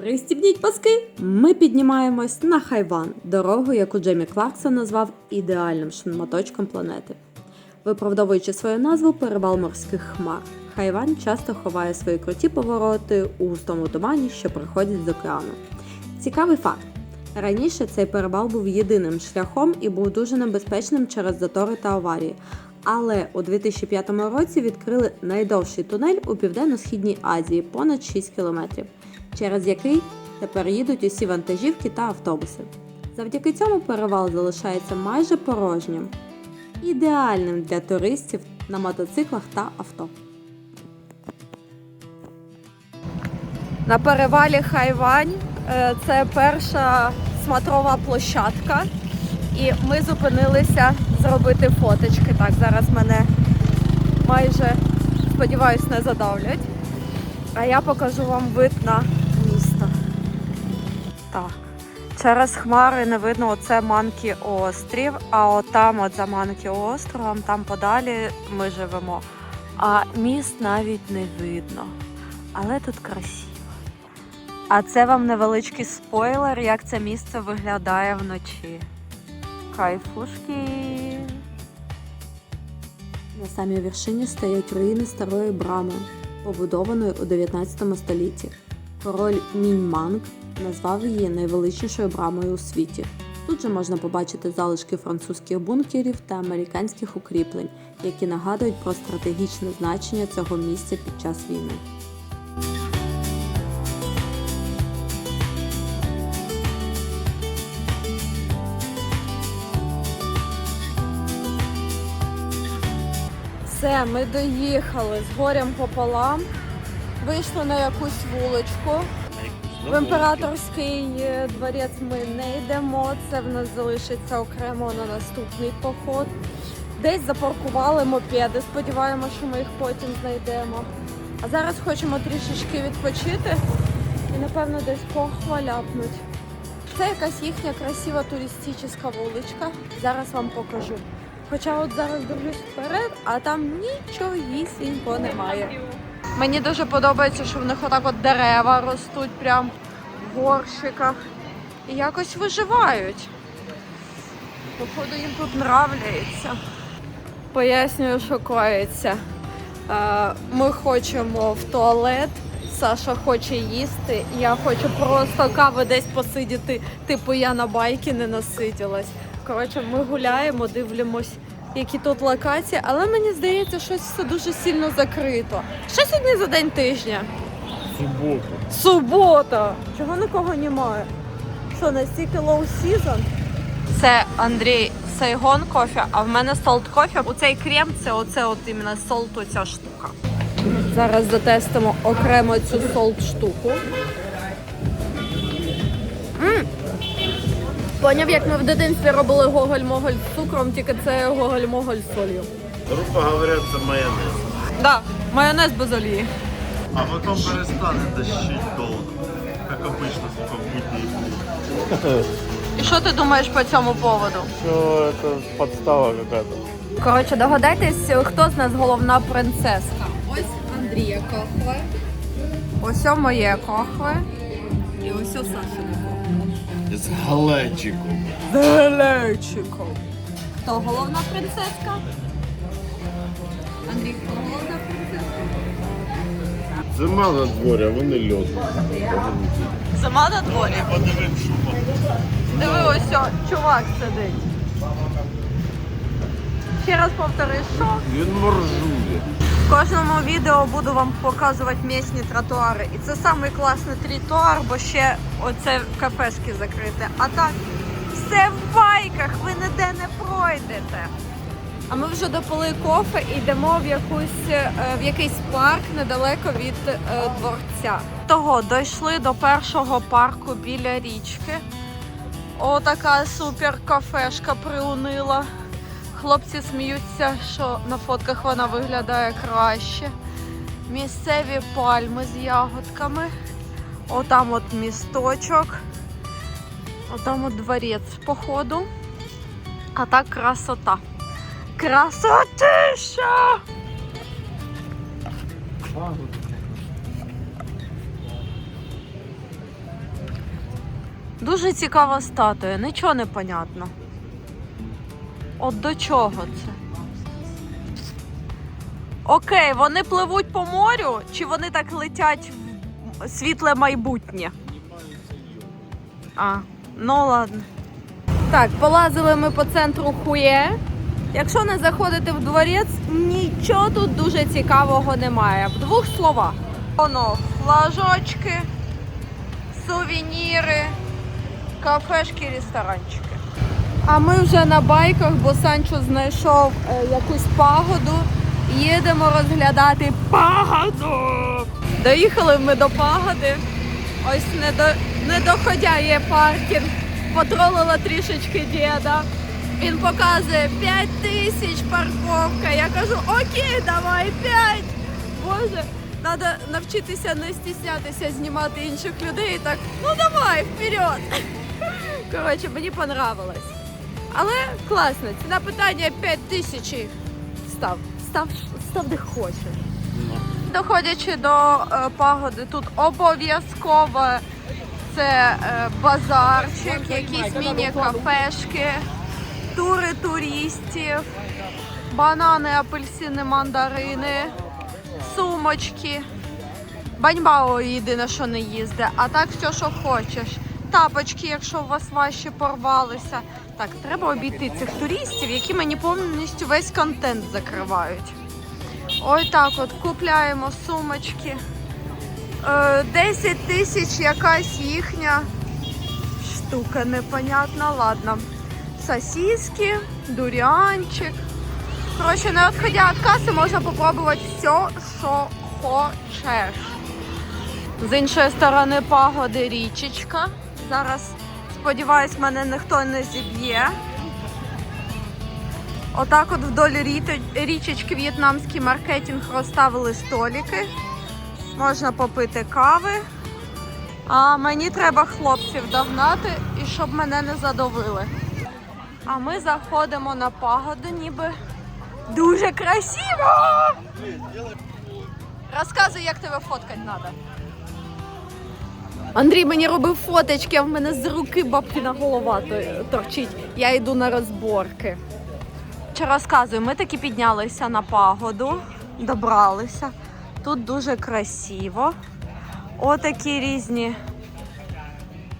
Пристібніть паски! Ми піднімаємось на Хайван, дорогу, яку Джеймі Кларксон назвав ідеальним шматочком планети. Виправдовуючи свою назву перевал морських хмар, Хайван часто ховає свої круті повороти у густому тумані, що приходять з океану. Цікавий факт: раніше цей перевал був єдиним шляхом і був дуже небезпечним через затори та аварії. Але у 2005 році відкрили найдовший тунель у південно-східній Азії понад 6 кілометрів, через який тепер їдуть усі вантажівки та автобуси. Завдяки цьому перевал залишається майже порожнім, ідеальним для туристів на мотоциклах та авто. На перевалі Хайвань е, це перша смотрова площадка. І ми зупинилися зробити фоточки. Так, зараз мене майже, сподіваюсь, не задавлять. А я покажу вам вид на. Так. Через хмари не видно оце Манкі острів, а отам, от за Манкі островом, там подалі ми живемо. А міст навіть не видно. Але тут красиво. А це вам невеличкий спойлер, як це місце виглядає вночі. Кайфушки. На самій вершині стоять руїни старої брами, побудованої у 19 столітті. Король Мінь-Манг назвав її найвеличнішою брамою у світі. Тут же можна побачити залишки французьких бункерів та американських укріплень, які нагадують про стратегічне значення цього місця під час війни. Все, ми доїхали з горем пополам. Вийшли на якусь вуличку. В імператорський е, дворець ми не йдемо. Це в нас залишиться окремо на наступний поход. Десь запаркували мопеди. Сподіваємося, що ми їх потім знайдемо. А зараз хочемо трішечки відпочити і, напевно, десь похваляпнуть. Це якась їхня красива туристична вуличка. Зараз вам покажу. Хоча от зараз дивлюсь вперед, а там нічогісінько немає. Мені дуже подобається, що в них отак от дерева ростуть прям в горщиках і якось виживають. Походу їм тут нравляється. Пояснюю, що коїться. Е, Ми хочемо в туалет. Саша хоче їсти, я хочу просто кави десь посидіти, типу я на байки не насиділась. Коротше, ми гуляємо, дивимось, які тут локації, але мені здається, щось все дуже сильно закрито. Що сьогодні за день тижня? Суботу. Субота! Чого нікого немає? Що, настільки low season? Це Андрій Сайгон кофе, а в мене солт кофе. У цей крем це оце от іменно солт оця штука. Зараз затестимо окремо цю солт штуку. м Поняв, як ми в дитинстві робили гоголь-моголь з цукром, тільки це гоголь-моголь з солью. Грубо говоря, це майонез. Да, майонез без олії. А потом перестане дощить довго. Як обычно, сука, в будні. І що ти думаєш по цьому поводу? Що це подстава какая-то. Коротше, догадайтесь, хто з нас головна принцеска. Ось Андрія кохве, ось о моє кохве і ось о Сашине кохве. З галечиком. Хто головна принцеска? Андрій, хто головна принцеска? Зима на дворі, а вони льот. Зима на дворі. Подивись. Диви, ось о, чувак сидить. Ще раз повтори, що? Він моржує. В кожному відео буду вам показувати місні тротуари. І це самий класний тротуар, бо ще оце кафешки закрите. А так, все в байках, ви ніде не пройдете. А ми вже допили кофе і йдемо в якусь е, в якийсь парк недалеко від е, дворця. Того дійшли до першого парку біля річки. О, така супер кафешка приунила. Хлопці сміються, що на фотках вона виглядає краще. Місцеві пальми з ягодками. Отам от місточок. Отам от дворець, походу. А так красота. Красотища! Дуже цікава статуя, нічого не понятно. От до чого це? Окей, вони пливуть по морю, чи вони так летять в світле майбутнє? А, ну ладно. Так, полазили ми по центру хує. Якщо не заходити в дворець, нічого тут дуже цікавого немає. В двох словах. Воно флажочки, сувеніри, кафешки, ресторанчики. А ми вже на байках, бо Санчо знайшов е, якусь пагоду. Їдемо розглядати пагоду. Доїхали ми до пагоди. Ось не, до, не доходя є паркінг. Потролила трішечки діда. Він показує 5 тисяч парковка. Я кажу, окей, давай 5. Боже, треба навчитися не стіснятися знімати інших людей. І Так, ну давай, вперед. Коротше, мені понравилось. Але класно, ціна питання 5 тисяч. і Став, став, став де хочеш. Доходячи до е, пагоди, тут обов'язково це е, базарчик, якісь міні-кафешки, тури туристів, банани, апельсини, мандарини, сумочки. Баньбао єдине, що не їздить, а так все, що хочеш. Тапочки, якщо у вас ваші порвалися. Так, треба обійти цих туристів, які мені повністю весь контент закривають. Ой так от купляємо сумочки. Е, 10 тисяч якась їхня штука непонятна. Ладно. Сосиски, дуріанчик. Коротше, не відходя від каси, можна попробувати все, що хочеш. З іншої сторони пагоди річечка. Зараз, сподіваюсь, мене ніхто не зіб'є. Отак от вдоль річечки в'єтнамський маркетинг розставили столики. Можна попити кави. А мені треба хлопців догнати і щоб мене не задавили. А ми заходимо на пагоду, ніби дуже красиво! Розказуй, як тебе фоткати треба. Андрій мені робив фоточки, а в мене з руки бабкина голова торчить. Я йду на розборки. Чи розказую, ми таки піднялися на пагоду, добралися. Тут дуже красиво. Отакі різні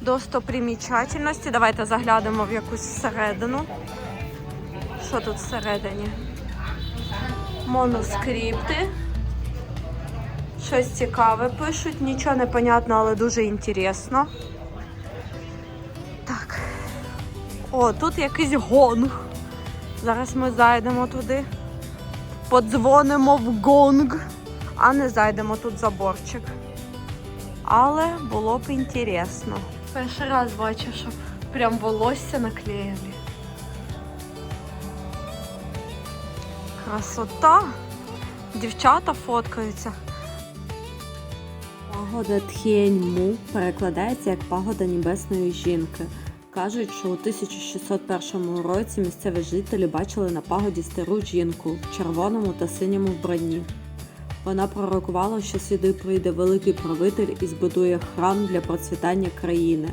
достопримічательності. Давайте заглянемо в якусь всередину. Що тут всередині? Моноскрипти. Щось цікаве пишуть, нічого не понятно, але дуже інтересно. Так. О, тут якийсь гонг. Зараз ми зайдемо туди, подзвонимо в гонг, а не зайдемо тут заборчик. Але було б інтересно. Перший раз бачу, щоб прям волосся наклеїли. Красота! Дівчата фоткаються. Пагода Тхєньму перекладається як пагода небесної жінки. Кажуть, що у 1601 році місцеві жителі бачили на пагоді стару жінку в червоному та синьому вбранні. Вона пророкувала, що сюди прийде великий правитель і збудує храм для процвітання країни.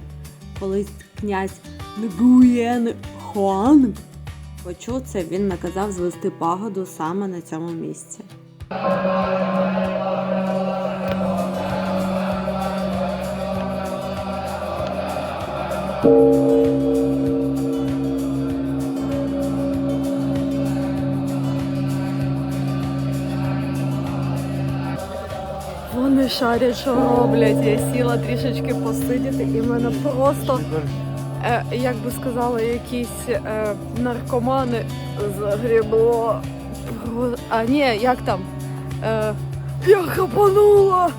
Коли князь Нгуєн Хуанг почув це, він наказав звести пагоду саме на цьому місці. Вони шарять, що роблять. Я сіла трішечки посидіти, і мене просто, е, як би сказали, якісь е, наркомани загрібло. А ні, як там? Е, я хапанула!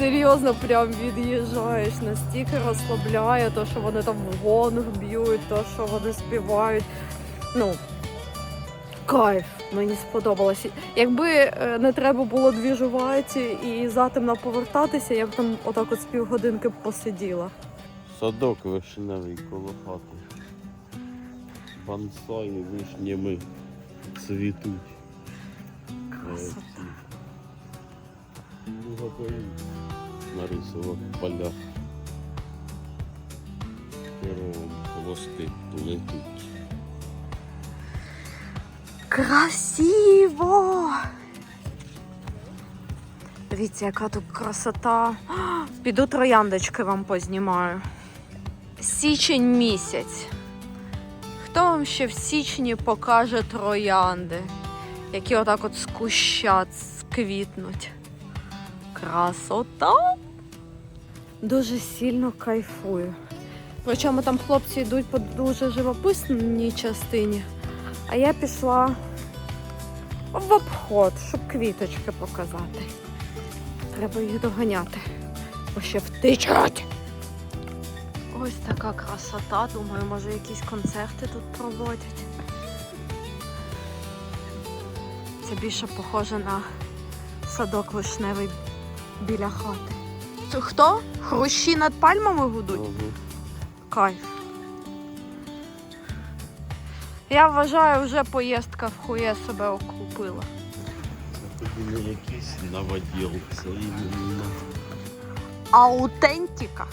Серйозно, прям від'їжджаєш, настільки розслабляє, то, що вони там гонг б'ють, то, що вони співають. Ну, кайф, мені сподобалося. Якби е, не треба було двіжувати і затемно повертатися, я б там отак от з півгодинки посиділа. Садок вишневий коло хати. Бонсаї вишнями цвітуть. Красота. Лугової нарисував поля. пером хвости плетуть. Красиво! Дивіться, яка тут красота. Піду трояндочки вам познімаю. Січень місяць. Хто вам ще в січні покаже троянди, які отак от з куща сквітнуть? Красота! Дуже сильно кайфую. Причому там хлопці йдуть по дуже живописній частині, а я пішла в обход, щоб квіточки показати. Треба їх доганяти, бо ще втичать. Ось така красота. Думаю, може якісь концерти тут проводять. Це більше похоже на садок вишневий біля хати. Це хто? Хрущі над пальмами гудуть? Кайф. Я вважаю, вже поїздка в хує себе окупила. Тобі не якийсь наводіл, це іменно. Аутентика.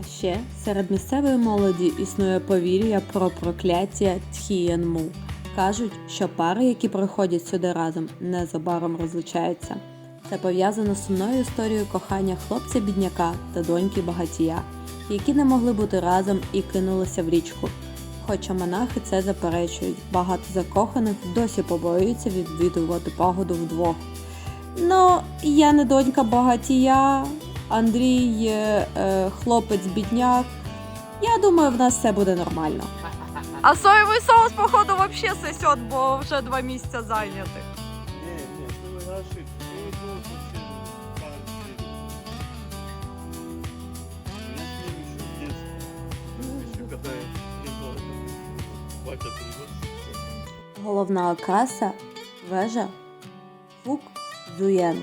А ще серед місцевої молоді існує повір'я про прокляття Тхієнму. Кажуть, що пари, які приходять сюди разом, незабаром розлучаються. Це пов'язано з сумною історією кохання хлопця-бідняка та доньки багатія, які не могли бути разом і кинулися в річку. Хоча монахи це заперечують, багато закоханих досі побоюються відвідувати пагоду вдвох. Ну, я не донька багатія, Андрій е, е, хлопець бідняк. Я думаю, в нас все буде нормально. А соєвий соус, походу, взагалі сосет, бо вже два місяця зайнятих. Головна окраса вежа Фук Зуєн.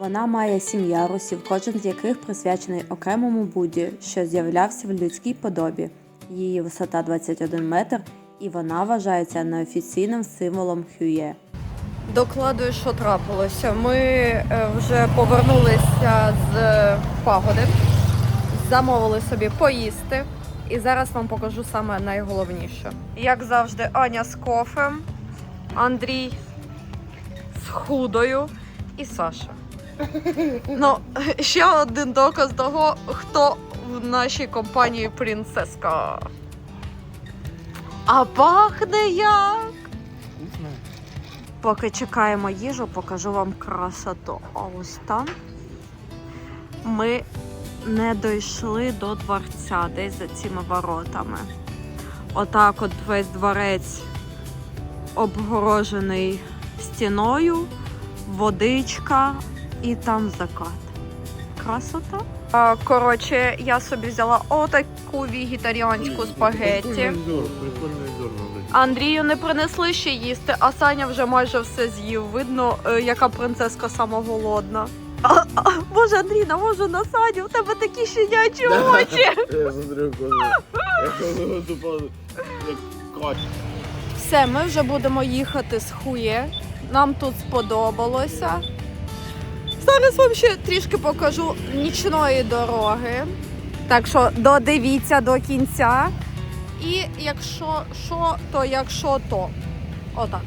Вона має сім ярусів, кожен з яких присвячений окремому Будді, що з'являвся в людській подобі. Її висота 21 метр, і вона вважається неофіційним символом Хює. Докладую, що трапилося. Ми е, вже повернулися з пагоди, замовили собі поїсти. І зараз вам покажу саме найголовніше. Як завжди, Аня з кофем, Андрій з худою і Саша. Ну, ще один доказ того, хто в нашій компанії принцеска. А пахне як! Поки чекаємо їжу, покажу вам красоту. А ось там ми не дійшли до дворця, десь за цими воротами. Отак от весь дворець обгорожений стіною, водичка і там закат. Красота. Коротше, я собі взяла отаку вегетаріанську спагетті. Андрію не принесли ще їсти, а Саня вже майже все з'їв. Видно, е, яка принцеска сама голодна. А, а, Боже, Андрій, навожу на Саню, у тебе такі щенячі очі. Я тупо як кот. Все, ми вже будемо їхати з хує. Нам тут сподобалося. Зараз вам ще трішки покажу нічної дороги. Так що додивіться до кінця. І якщо що, то якщо то. Отак.